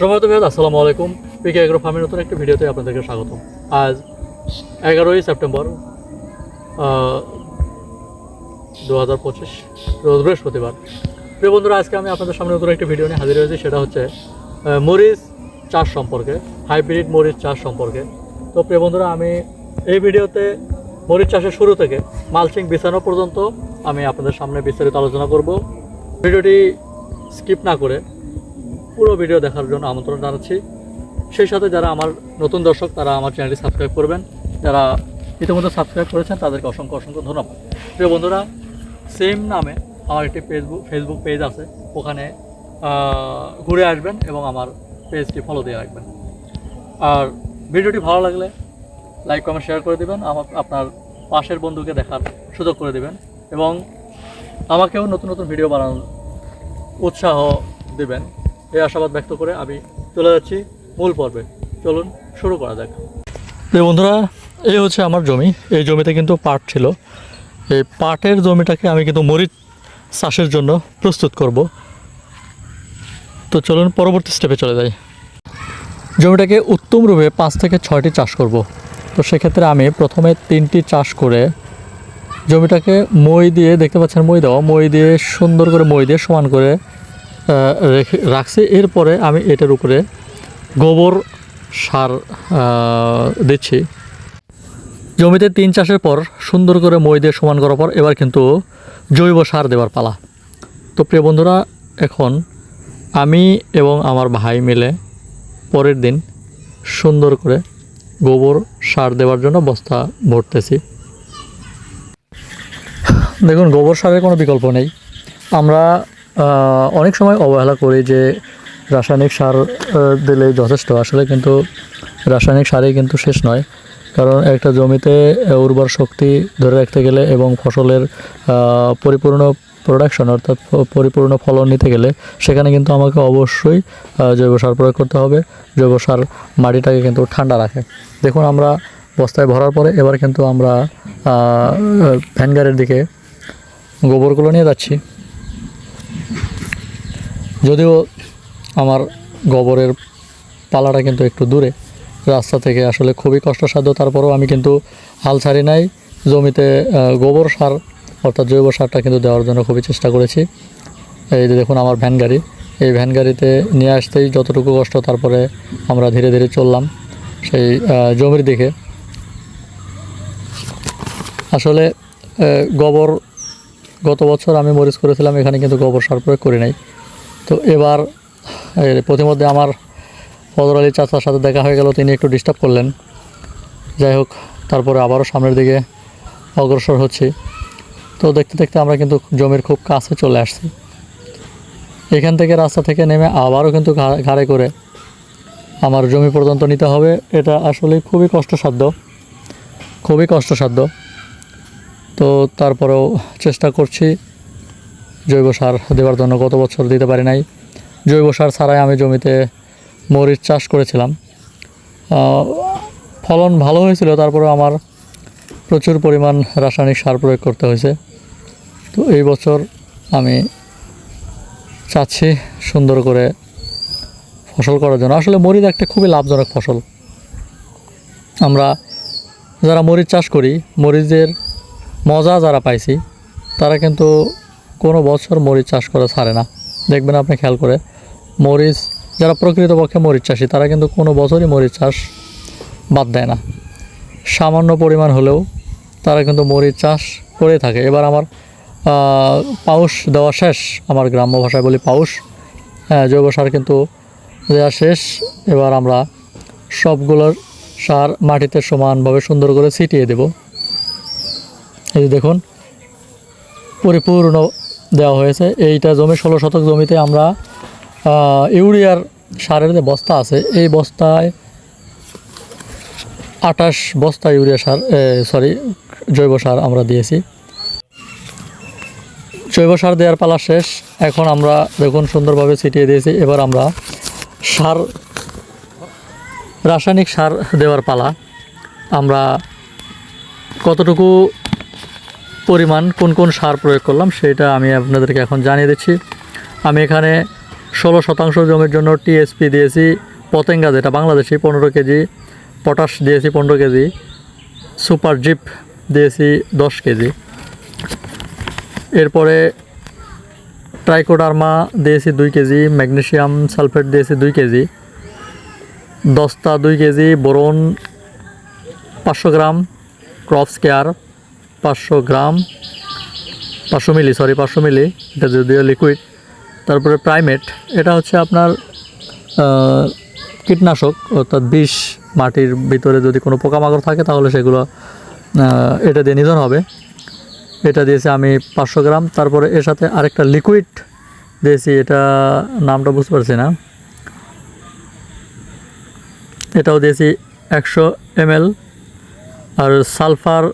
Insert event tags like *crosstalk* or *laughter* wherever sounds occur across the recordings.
প্রভাত ভাই আসসালামু আলাইকুম। পিকে এগ্রো ফার্মের নতুন একটি ভিডিওতে আপনাদেরকে স্বাগত আজ এগারোই সেপ্টেম্বর দু হাজার পঁচিশ, রোজ বৃহস্পতিবার। প্রিয় বন্ধুরা, আজকে আমি আপনাদের সামনে নতুন একটি ভিডিও নিয়ে হাজির হয়েছি, সেটা হচ্ছে মরিচ চাষ সম্পর্কে, হাইব্রিড মরিচ চাষ সম্পর্কে। তো প্রিয় বন্ধুরা, আমি এই ভিডিওতে মরিচ চাষের শুরু থেকে মালচিং বিছানো পর্যন্ত আমি আপনাদের সামনে বিস্তারিত আলোচনা করব। ভিডিওটি স্কিপ না করে পুরো ভিডিও দেখার জন্য আমন্ত্রণ জানাচ্ছি। সেই সাথে যারা আমার নতুন দর্শক, তারা আমার চ্যানেলটি সাবস্ক্রাইব করবেন। যারা ইতিমধ্যে সাবস্ক্রাইব করেছেন, তাদেরকে অসংখ্য অসংখ্য ধন্যবাদ। প্রিয় বন্ধুরা সেম নামে আমার একটি ফেসবুক ফেসবুক পেজ আছে। ওখানে ঘুরে আসবেন এবং আমার পেজটি ফলো দিয়ে রাখবেন। আর ভিডিওটি ভালো লাগলে লাইক কমেন্ট শেয়ার করে দেবেন। আমার, আপনার পাশের বন্ধুকে দেখার সুযোগ করে দেবেন। এবং আমাকেও নতুন নতুন ভিডিও বানানোর উৎসাহ দেবেন। এই আশাবাদ ব্যক্ত করে আমি চলে যাচ্ছি মূল পর্বে। চলুন শুরু করা যাক। তো বন্ধুরা, এই হচ্ছে আমার জমি। এই জমিতে কিন্তু পাট ছিল। এই পাটের জমিটাকে আমি কিন্তু মরিচ চাষের জন্য প্রস্তুত করব। তো চলুন পরবর্তী স্টেপে চলে যাই। জমিটাকে উত্তম রূপে পাঁচ থেকে ছয়টি চাষ করব। তো সেক্ষেত্রে আমি প্রথমে তিনটি চাষ করে জমিটাকে মই দিয়ে, দেখতে পাচ্ছেন মই দেওয়া, মই দিয়ে সুন্দর করে মই দিয়ে সমান করে রেখে রাখছি। এরপরে আমি এটার উপরে গোবর সার দিচ্ছি। জমিতে তিন চাষের পর সুন্দর করে মই দিয়ে সমান করার পর এবার কিন্তু জৈব সার দেওয়ার পালা। তো প্রিয় বন্ধুরা, এখন আমি এবং আমার ভাই মিলে পরের দিন সুন্দর করে গোবর সার দেওয়ার জন্য বস্তা ভরতেছি। দেখুন, গোবর সারের কোনো বিকল্প নেই। আমরা অনেক সময় অবহেলা করি যে রাসায়নিক সার দিলে যথেষ্ট। আসলে কিন্তু রাসায়নিক সারই কিন্তু শেষ নয়। কারণ একটা জমিতে উর্বর শক্তি ধরে রাখতে গেলে এবং ফসলের পরিপূর্ণ প্রোডাকশন অর্থাৎ পরিপূর্ণ ফলন নিতে গেলে সেখানে কিন্তু আমাকে অবশ্যই জৈব সার প্রয়োগ করতে হবে। জৈব সার মাটিটাকে কিন্তু ঠান্ডা রাখে। দেখুন আমরা বস্তায় ভরার পরে এবার কিন্তু আমরা আহ, ভ্যান গাড়ির দিকে গোবরগুলো নিয়ে যাচ্ছি। যদিও আমার গোবরের পালাটা কিন্তু একটু দূরে। রাস্তা থেকে আসলে খুবই কষ্টসাধ্য, তারপরেও আমি কিন্তু হাল ছাড়ি নাই। জমিতে গোবর সার অর্থাৎ জৈব সারটা কিন্তু দেওয়ার জন্য খুবই চেষ্টা করেছি। এই যে দেখুন আমার ভ্যান গাড়ি। এই ভ্যান গাড়িতে নিয়ে আসতেই যতটুকু কষ্ট, তারপরে আমরা ধীরে ধীরে চললাম সেই জমির দিকে। আসলে গোবর, গত বছর আমি মরিচ করেছিলাম, এখানে কিন্তু গোবর সার প্রয়োগ করি নাই। তো এবার প্রতিমধ্যে আমার ফজর আলী চাচার সাথে দেখা হয়ে গেল, তিনি একটু ডিস্টার্ব করলেন। যাই হোক, তারপরে আবারও সামনের দিকে অগ্রসর হচ্ছি। তো দেখতে দেখতে আমরা কিন্তু জমির খুব কাছে চলে আসছি। এখান থেকে রাস্তা থেকে নেমে আবারও কিন্তু ঘাড়ে করে আমার জমি পর্যন্ত নিতে হবে। এটা আসলে খুবই কষ্টসাধ্য খুবই কষ্টসাধ্য। তো তারপরেও চেষ্টা করছি জৈব সার দেওয়ার জন্য গত বছর দিতে পারি নাই। জৈব সার ছাড়াই আমি জমিতে মরিচ চাষ করেছিলাম। ফলন ভালো হয়েছিল তারপরে আমার প্রচুর পরিমাণ রাসায়নিক সার প্রয়োগ করতে হয়েছে। তো এই বছর আমি চাচ্ছি সুন্দর করে ফসল করার জন্য। আসলে মরিচ একটা খুবই লাভজনক ফসল। আমরা যারা মরিচ চাষ করি, মরিচের মজা যারা পাইছি, তারা কিন্তু কোনো বছর মরিচ চাষ করা ছাড়ে না। দেখবেন আপনি খেয়াল করে, মরিচ, যারা প্রকৃতপক্ষে মরিচ চাষি, তারা কিন্তু কোনো বছরই মরিচ চাষ বাদ দেয় না। সামান্য পরিমাণ হলেও তারা কিন্তু মরিচ চাষ করে থাকে। এবার আমার পাউশ দেওয়া শেষ। আমার গ্রাম্য ভাষায় বলি পাউস হ্যাঁ জৈব সার কিন্তু দেওয়া শেষ। এবার আমরা সবগুলোর সার মাটিতে সমানভাবে সুন্দর করে ছিটিয়ে দেব। এই দেখুন, পরিপূর্ণ দেওয়া হয়েছে। এইটা জমি, ষোলো শতক জমিতে আমরা ইউরিয়ার সারের যে বস্তা আছে, এই বস্তায় আটাশ বস্তা ইউরিয়া সার সরি জৈব সার আমরা দিয়েছি। জৈব সার দেওয়ার পালা শেষ। এখন আমরা দেখুন সুন্দরভাবে ছিটিয়ে দিয়েছি। এবার আমরা সার, রাসায়নিক সার দেওয়ার পালা। আমরা কতটুকু পরিমাণ কোন কোন সার প্রয়োগ করলাম সেটা আমি আপনাদেরকে এখন জানিয়ে দিচ্ছি। আমি এখানে ষোলো শতাংশ জমির জন্য টিএসপি দিয়েছি, পতেঙ্গা যেটা বাংলাদেশি পনেরো কেজি, পটাশ দিয়েছি পনেরো কেজি, সুপার জিপ দিয়েছি দশ কেজি। এরপরে ট্রাইকোডার্মা দিয়েছি দুই কেজি, ম্যাগনেশিয়াম সালফেট দিয়েছি দুই কেজি, দস্তা দুই কেজি, বোরন পাঁচশো গ্রাম, ক্রপস কেয়ার পাঁচশো গ্রাম, পাঁচশো মিলি সরি পাঁচশো মিলি, এটা যদিও লিকুইড তারপরে প্রাইমেট এটা হচ্ছে আপনার কীটনাশক, অর্থাৎ বিষ মাটির ভিতরে যদি কোনো পোকামাকড় থাকে তাহলে সেগুলো এটা দিয়ে নিধন হবে। এটা দিয়েছি আমি পাঁচশো গ্রাম, তারপরে এর সাথে আরেকটা লিকুইড দিয়েছি, এটা নামটা বুঝতে পারছি না। এটাও দিয়েছি একশো এমএল আর সালফার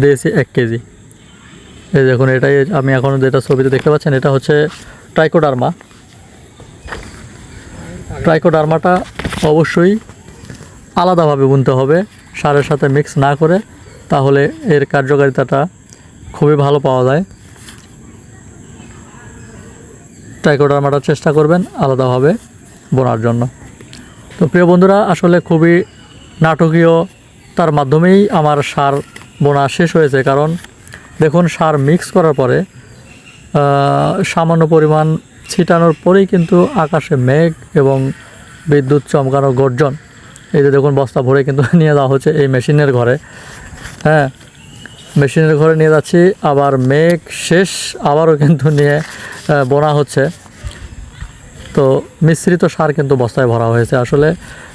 দিয়েছি এক কেজি। এই দেখুন, এটাই আমি এখন যেটা ছবিতে দেখতে পাচ্ছেন, এটা হচ্ছে ট্রাইকোডার্মা। ট্রাইকোডার্মাটা অবশ্যই আলাদাভাবে বুনতে হবে, সারের সাথে মিক্স না করে, তাহলে এর কার্যকারিতাটা খুবই ভালো পাওয়া যায়। ট্রাইকোডার্মাটা চেষ্টা করবেন আলাদাভাবে বোনার জন্য। তো প্রিয় বন্ধুরা, আসলে খুবই নাটকীয়, তার মাধ্যমেই আমার সার বোনা শেষ হয়েছে, কারণ দেখুন, সার মিক্স করার পরে সামান্য পরিমাণ ছিটানোর পরেই কিন্তু আকাশে মেঘ এবং বিদ্যুৎ চমকানো গর্জন। এই যে দেখুন, বস্তা ভরে কিন্তু *laughs* নিয়ে যাওয়া হচ্ছে এই মেশিনের ঘরে। হ্যাঁ মেশিনের ঘরে নিয়ে যাচ্ছি, আবার মেঘ শেষ আবারও কিন্তু নিয়ে বোনা হচ্ছে। তো মিশ্রিত সার কিন্তু বস্তায় ভরা হয়েছে। আসলে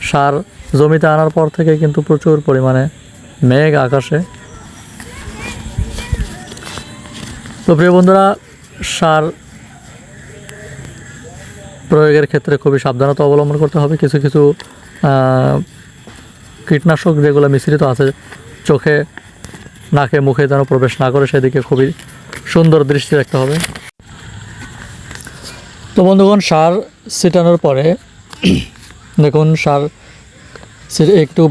সার জমিতে আনার পর থেকে কিন্তু প্রচুর পরিমাণে মেঘ আকাশে তো প্রিয় বন্ধুরা, সার প্রয়োগের ক্ষেত্রে খুবই সাবধানতা অবলম্বন করতে হবে। কিছু কিছু কীটনাশক যেগুলো মিশ্রিত আছে, চোখে, নাকে, মুখে যেন প্রবেশ না করে, সেদিকে খুবই সুন্দর দৃষ্টি রাখতে হবে। তো বন্ধুগণ, সার ছিটানোর পরে, দেখুন, সার একটু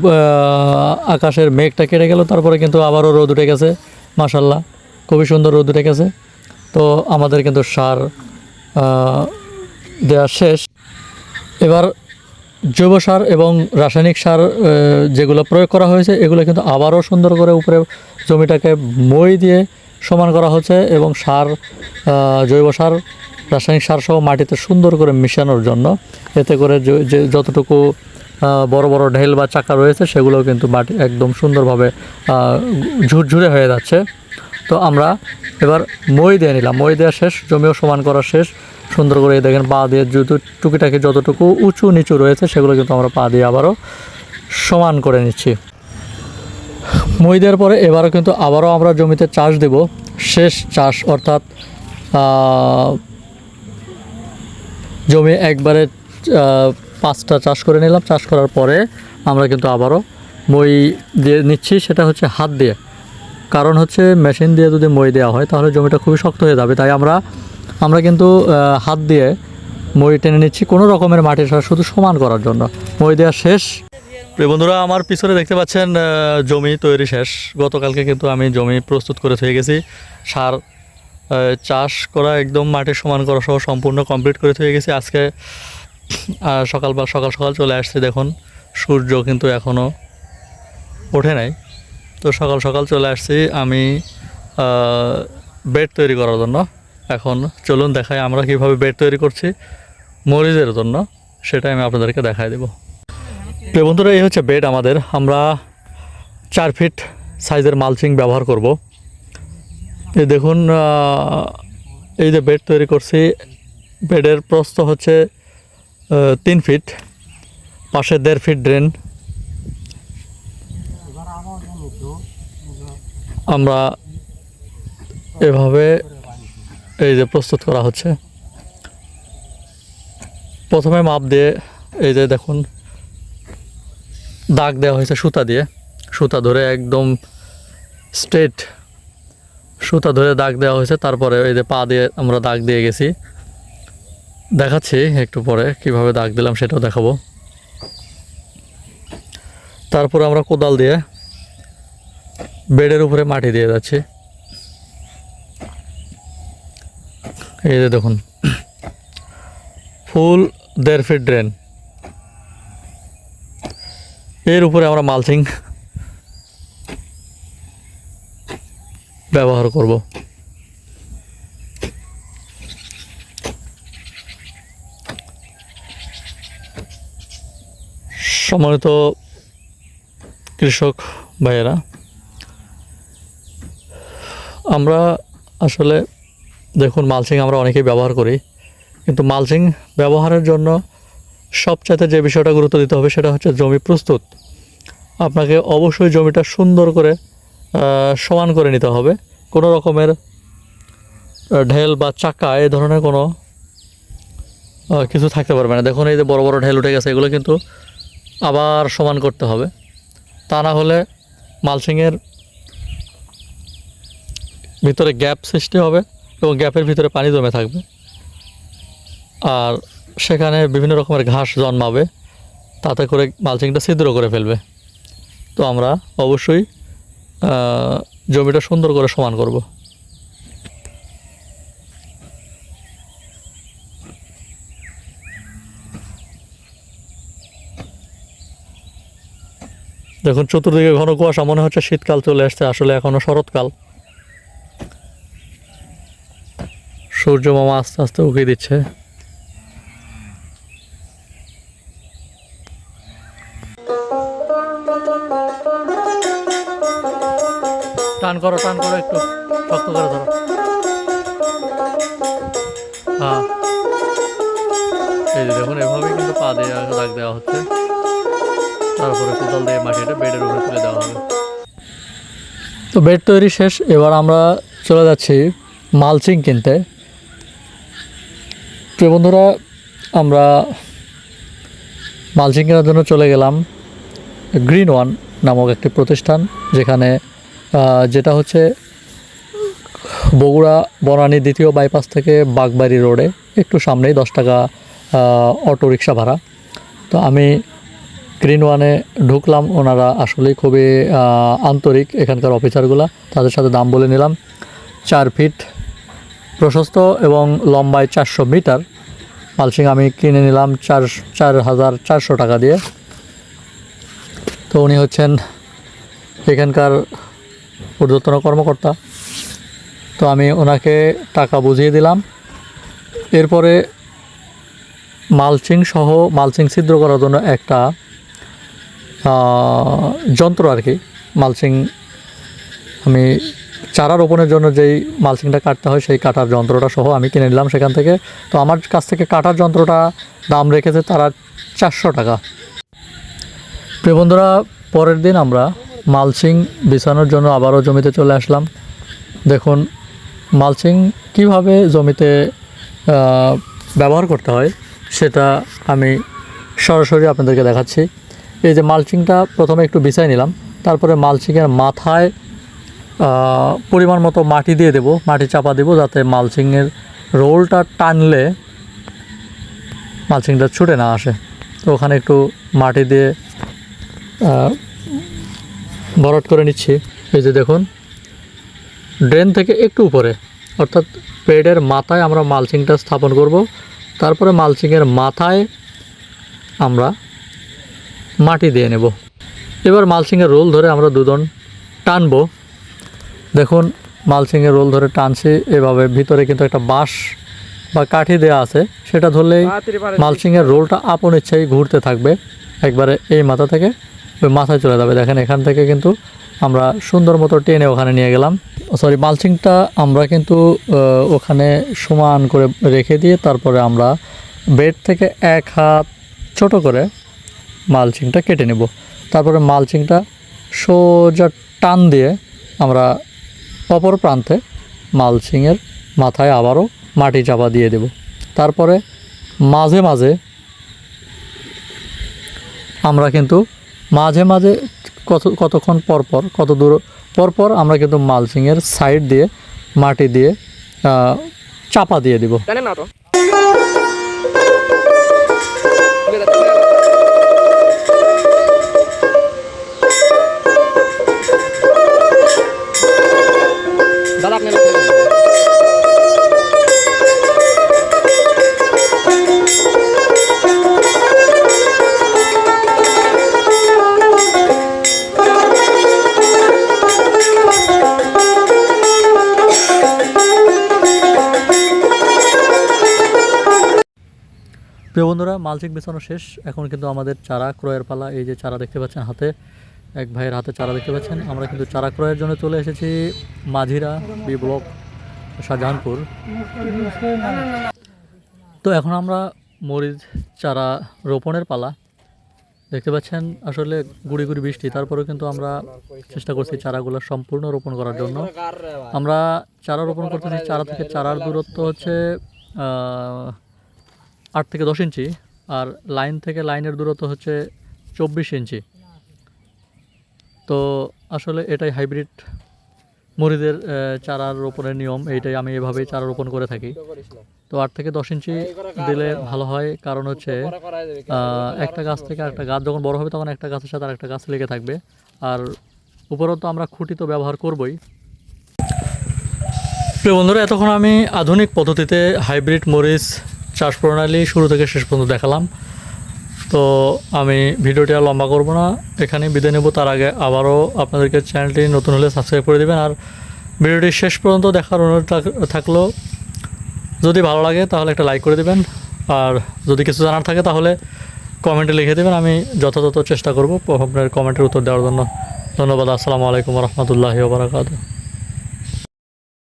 আকাশের মেঘটা কেটে গেল, তারপরে কিন্তু আবারও রোদ উঠে গেছে মাসাল্লাহ খুবই সুন্দর রোদ উঠে গেছে তো আমাদের কিন্তু সার দেওয়া শেষ। এবার জৈব সার এবং রাসায়নিক সার যেগুলো প্রয়োগ করা হয়েছে, এগুলো কিন্তু আবারও সুন্দর করে উপরে জমিটাকে মই দিয়ে সমান করা হচ্ছে এবং সার জৈব সার, রাসায়নিক সার সহ মাটিতে সুন্দর করে মিশানোর জন্য। এতে করে যে- যতটুকু বড় বড় ঢেল বা চাকা রয়েছে, সেগুলোও কিন্তু মাটি একদম সুন্দরভাবে ঝুরঝুরে হয়ে যাচ্ছে। তো আমরা এবার মই দিয়ে নিলাম। মই দেওয়া শেষ, জমিও সমান করা শেষ। সুন্দর করে দেখেন পা দিয়ে যত টুকিটাকি যতটুকু উঁচু নিচু রয়েছে, সেগুলো কিন্তু আমরা পা দিয়ে আবারও সমান করে নিচ্ছি। মই দেওয়ার পরে এবারও কিন্তু আবারও আমরা জমিতে চাষ দেব। শেষ চাষ অর্থাৎ জমি একবারে পাঁচটা চাষ করে নিলাম। চাষ করার পরে আমরা কিন্তু আবারও মই দিয়ে নিচ্ছি। সেটা হচ্ছে হাত দিয়ে। কারণ হচ্ছে মেশিন দিয়ে যদি মই দেওয়া হয়, তাহলে জমিটা খুবই শক্ত হয়ে যাবে। তাই আমরা আমরা কিন্তু হাত দিয়ে মই টেনে নিচ্ছি কোনো রকমের মাটির সার, শুধু সমান করার জন্য। মই দেওয়া শেষ। বন্ধুরা, আমার পিছনে দেখতে পাচ্ছেন জমি তৈরি শেষ। গতকালকে কিন্তু আমি জমি প্রস্তুত করে থয়ে গেছি। সার চাষ করা একদম মাটির সমান করা সহ সম্পূর্ণ কমপ্লিট করে থয়ে গেছি। আজকে সকাল বা সকাল সকাল চলে আসছে, দেখুন। সূর্য কিন্তু এখনও ওঠে নাই। তো সকাল সকাল চলে আসছি আমি বেড তৈরি করার জন্য। এখন চলুন দেখাই আমরা কীভাবে বেড তৈরি করছি মরিচের জন্য সেটাই আমি আপনাদেরকে দেখাই দেব। প্রিয় বন্ধুরা, এই হচ্ছে বেড আমাদের। আমরা চার ফিট সাইজের মালচিং ব্যবহার করব। এই দেখুন এই যে বেড তৈরি করছি বেডের প্রস্থ হচ্ছে তিন ফিট পাশে দেড় ফিট ড্রেন আমরা এভাবে এই যে প্রস্তুত করা হচ্ছে। প্রথমে মাপ দিয়ে এই যে দেখুন, দাগ দেওয়া হয়েছে সুতা দিয়ে। সুতা ধরে একদম স্ট্রেট সুতা ধরে দাগ দেওয়া হয়েছে, তারপরে এই যে পা দিয়ে আমরা দাগ দিয়ে গেছি। দেখাচ্ছি একটু পরে কীভাবে দাগ দিলাম সেটাও দেখাবো। তারপর আমরা কোদাল দিয়ে বেডের উপরে মাটি দিয়ে যাচ্ছে। এই যে দেখুন। ফুল দেড় ফিট ড্রেন। এর উপরে আমরা মালচিং ব্যবহার করব। সম্মানিত কৃষক ভাইয়েরা আমরা আসলে দেখুন মালচিং আমরা অনেকেই ব্যবহার করি, কিন্তু মালচিং ব্যবহারের জন্য সবচাইতে যে বিষয়টা গুরুত্ব দিতে হবে সেটা হচ্ছে জমি প্রস্তুত। আপনাকে অবশ্যই জমিটা সুন্দর করে সমান করে নিতে হবে। কোনো রকমের ঢেল বা চাকা এ ধরনের কোনো কিছু থাকতে পারবে না। দেখুন, এই যে বড় বড় ঢেল উঠে গেছে, এগুলো কিন্তু আবার সমান করতে হবে। তা না হলে মালচিংয়ের ভিতরে গ্যাপ সৃষ্টি হবে এবং গ্যাপের ভিতরে পানি জমে থাকবে। আর সেখানে বিভিন্ন রকমের ঘাস জন্মাবে, তাতে করে মালচিংটা ছিদ্র করে ফেলবে। তো আমরা অবশ্যই জমিটা সুন্দর করে সমান করব। দেখুন, চতুর্দিকে ঘন কুয়াশা, মনে হচ্ছে শীতকাল চলে আসছে আসলে এখনও শরৎকাল। সূর্য মামা আস্তে আস্তে উঁকি দিচ্ছে। টান করো টান করো একটু। শক্ত করে ধরো। হ্যাঁ। এই দেখুন, এভাবেই কিন্তু পা দিয়ে দাগ দেওয়া হচ্ছে। তারপরে কোদাল দিয়ে মাটিটা বেডের উপরে তুলে দেওয়া হবে। তো বেড তৈরি শেষ, এবার আমরা চলে যাচ্ছি মালচিং কিনতে। প্রিয় বন্ধুরা, আমরা মালচিং কেনার জন্য চলে গেলাম গ্রিন ওয়ান নামক একটি প্রতিষ্ঠান, যেখানে যেটা হচ্ছে বগুড়া বনানী দ্বিতীয় বাইপাস থেকে বাগবাড়ি রোডে, একটু সামনেই দশ টাকা অটো রিক্সা ভাড়া। তো আমি গ্রিন ওয়ানে ঢুকলাম, ওনারা আসলেই খুবই আন্তরিক এখানকার অফিসারগুলা তাদের সাথে দাম বলে নিলাম, চার ফিট প্রশস্ত এবং লম্বায় চারশো মিটার। মালসিং আমি কিনে নিলাম চার চার হাজার চারশো টাকা দিয়ে। তো উনি হচ্ছেন এখানকার ঊর্ধ্বতন কর্মকর্তা। তো আমি ওনাকে টাকা বুঝিয়ে দিলাম। এরপরে মালচিং সহ মালচিং ছিদ্র করার জন্য একটা যন্ত্র আর কি। মালচিং আমি চারা রোপণের জন্য যেই মালচিংটা কাটতে হয়, সেই কাটার যন্ত্রটা সহ আমি কিনে নিলাম সেখান থেকে। তো আমার কাছ থেকে কাটার যন্ত্রটা দাম রেখেছে তারা চারশো টাকা। প্রিয় বন্ধুরা, পরের দিন আমরা মালচিং বিছানোর জন্য আবারও জমিতে চলে আসলাম। দেখুন, মালচিং কীভাবে জমিতে ব্যবহার করতে হয় সেটা আমি সরাসরি আপনাদেরকে দেখাচ্ছি। এই যে মালচিংটা প্রথমে একটু বিছাই নিলাম, তারপরে মালচিংয়ের মাথায় পরিমাণ মতো মাটি দিয়ে দেব, মাটি চাপা দেব যাতে মালচিংয়ের রোলটা টানলে মালচিংটা ছুটে না আসে। তো ওখানে একটু মাটি দিয়ে ভরাট করে নিচ্ছি। এই যে দেখুন, ড্রেন থেকে একটু উপরে, অর্থাৎ পেডের মাথায় আমরা মালচিংটা স্থাপন করব। তারপরে মালচিংয়ের মাথায় আমরা মাটি দিয়ে নেব। এবার মালচিংয়ের রোল ধরে আমরা দুজন টানবো। দেখুন মালচিংয়ের রোল ধরে টানছি এভাবে। ভিতরে কিন্তু একটা বাঁশ বা কাঠি দেওয়া আছে। সেটা ধরলেই মালচিংয়ের রোলটা আপন ইচ্ছাই ঘুরতে থাকবে। একবারে এই মাথা থেকে ওই মাথায় চলে যাবে। দেখেন এখান থেকে কিন্তু আমরা সুন্দর মতো টেনে ওখানে নিয়ে গেলাম। সরি মালচিংটা আমরা কিন্তু ওখানে সমান করে রেখে দিয়ে তারপরে আমরা বেড থেকে এক হাত ছোট করে মালচিংটা কেটে নেব। তারপরে মালচিংটা সোজা টান দিয়ে আমরা অপর প্রান্তে মালচিংয়ের মাথায় আবারও মাটি চাপা দিয়ে দেব। তারপরে মাঝে মাঝে আমরা কিন্তু মাঝে মাঝে কত, কতক্ষণ পর পর, কত দূর, পর পর আমরা কিন্তু মালসিংয়ের সাইড দিয়ে মাটি দিয়ে চাপা দিয়ে দিব। প্রিয় বন্ধুরা, মালচিং বেছানো শেষ। এখন কিন্তু আমাদের চারা ক্রয়ের পালা। এই যে চারা দেখতে পাচ্ছেন হাতে, এক ভাইয়ের হাতে চারা দেখতে পাচ্ছেন। আমরা কিন্তু চারা ক্রয়ের জন্য চলে এসেছি মাঝিরা বি ব্লক, শাহজাহানপুর। তো এখন আমরা মরিচ, চারা রোপণের পালা। দেখতে পাচ্ছেন আসলে গুড়ি গুড়ি বৃষ্টি, তারপরেও কিন্তু আমরা চেষ্টা করছি চারাগুলো সম্পূর্ণ রোপণ করার জন্য। আমরা চারা রোপণ করতেছি, চারা থেকে চারার দূরত্ব হচ্ছে আট থেকে দশ ইঞ্চি, আর লাইন থেকে লাইনের দূরত্ব হচ্ছে চব্বিশ ইঞ্চি। তো আসলে এটাই হাইব্রিড মরিদের চারা রোপণের নিয়ম, এইটাই আমি এভাবেই চারা রোপণ করে থাকি। তো আট থেকে দশ ইঞ্চি দিলে ভালো হয়, কারণ হচ্ছে একটা গাছ থেকে একটা গাছ, যখন বড় হবে তখন একটা গাছের সাথে আরেকটা গাছ লেগে থাকবে। আর উপরন্ত আমরা খুঁটি তো ব্যবহার করবই। প্রিয় বন্ধুরা, এতক্ষণ আমি আধুনিক পদ্ধতিতে হাইব্রিড মরিচ চাষ প্রণালী শুরু থেকে শেষ পর্যন্ত দেখালাম। তো আমি ভিডিওটি আর লম্বা করব না এখানে বিদায় নেব। তার আগে আবারও আপনাদেরকে চ্যানেলটি নতুন হলে সাবস্ক্রাইব করে দেবেন। আর ভিডিওটি শেষ পর্যন্ত দেখার অনুরোধ থাক- থাকল, যদি ভালো লাগে তাহলে একটা লাইক করে দেবেন। আর যদি কিছু জানার থাকে তাহলে কমেন্টে লিখে দেবেন। আমি যথাযথ চেষ্টা করব আপনার কমেন্টের উত্তর দেওয়ার জন্য। ধন্যবাদ। আসসালামু আলাইকুম রহমতুল্লাহি ওবরাকাতু